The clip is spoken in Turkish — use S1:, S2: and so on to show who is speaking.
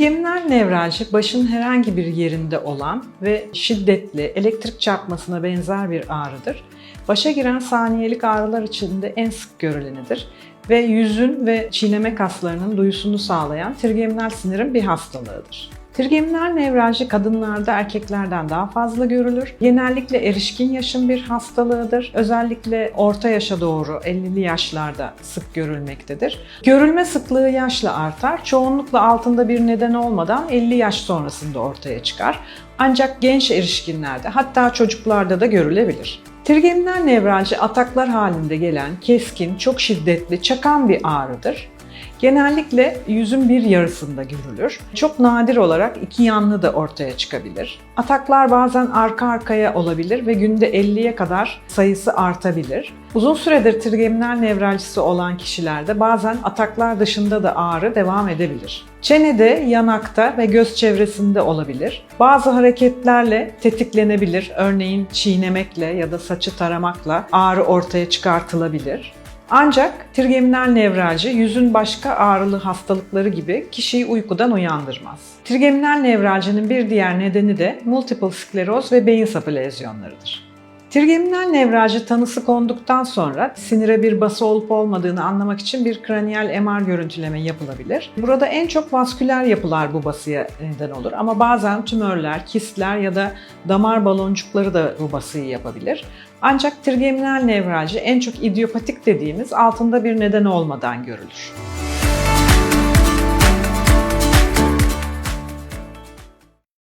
S1: Trigeminal nevralji başın herhangi bir yerinde olan ve şiddetli elektrik çarpmasına benzer bir ağrıdır. Başa giren saniyelik ağrılar içinde en sık görülenidir ve yüzün ve çiğneme kaslarının duyusunu sağlayan trigeminal sinirin bir hastalığıdır. Trigeminal nevralji kadınlarda erkeklerden daha fazla görülür. Genellikle erişkin yaşın bir hastalığıdır. Özellikle orta yaşa doğru 50'li yaşlarda sık görülmektedir. Görülme sıklığı yaşla artar. Çoğunlukla altında bir neden olmadan 50 yaş sonrasında ortaya çıkar. Ancak genç erişkinlerde hatta çocuklarda da görülebilir. Trigeminal nevralji ataklar halinde gelen keskin, çok şiddetli, çakan bir ağrıdır. Genellikle yüzün bir yarısında görülür. Çok nadir olarak iki yanlı da ortaya çıkabilir. Ataklar bazen arka arkaya olabilir ve günde 50'ye kadar sayısı artabilir. Uzun süredir trigeminal nevraljisi olan kişilerde bazen ataklar dışında da ağrı devam edebilir. Çenede, yanakta ve göz çevresinde olabilir. Bazı hareketlerle tetiklenebilir. Örneğin çiğnemekle ya da saçı taramakla ağrı ortaya çıkartılabilir. Ancak trigeminal nevralji yüzün başka ağrılı hastalıkları gibi kişiyi uykudan uyandırmaz. Trigeminal nevraljinin bir diğer nedeni de multiple skleroz ve beyin sapı lezyonlarıdır. Trigeminal nevralji tanısı konduktan sonra sinire bir bası olup olmadığını anlamak için bir kraniyal MR görüntüleme yapılabilir. Burada en çok vasküler yapılar bu basıya neden olur ama bazen tümörler, kistler ya da damar baloncukları da bu basıyı yapabilir. Ancak trigeminal nevralji en çok idiopatik dediğimiz altında bir neden olmadan görülür.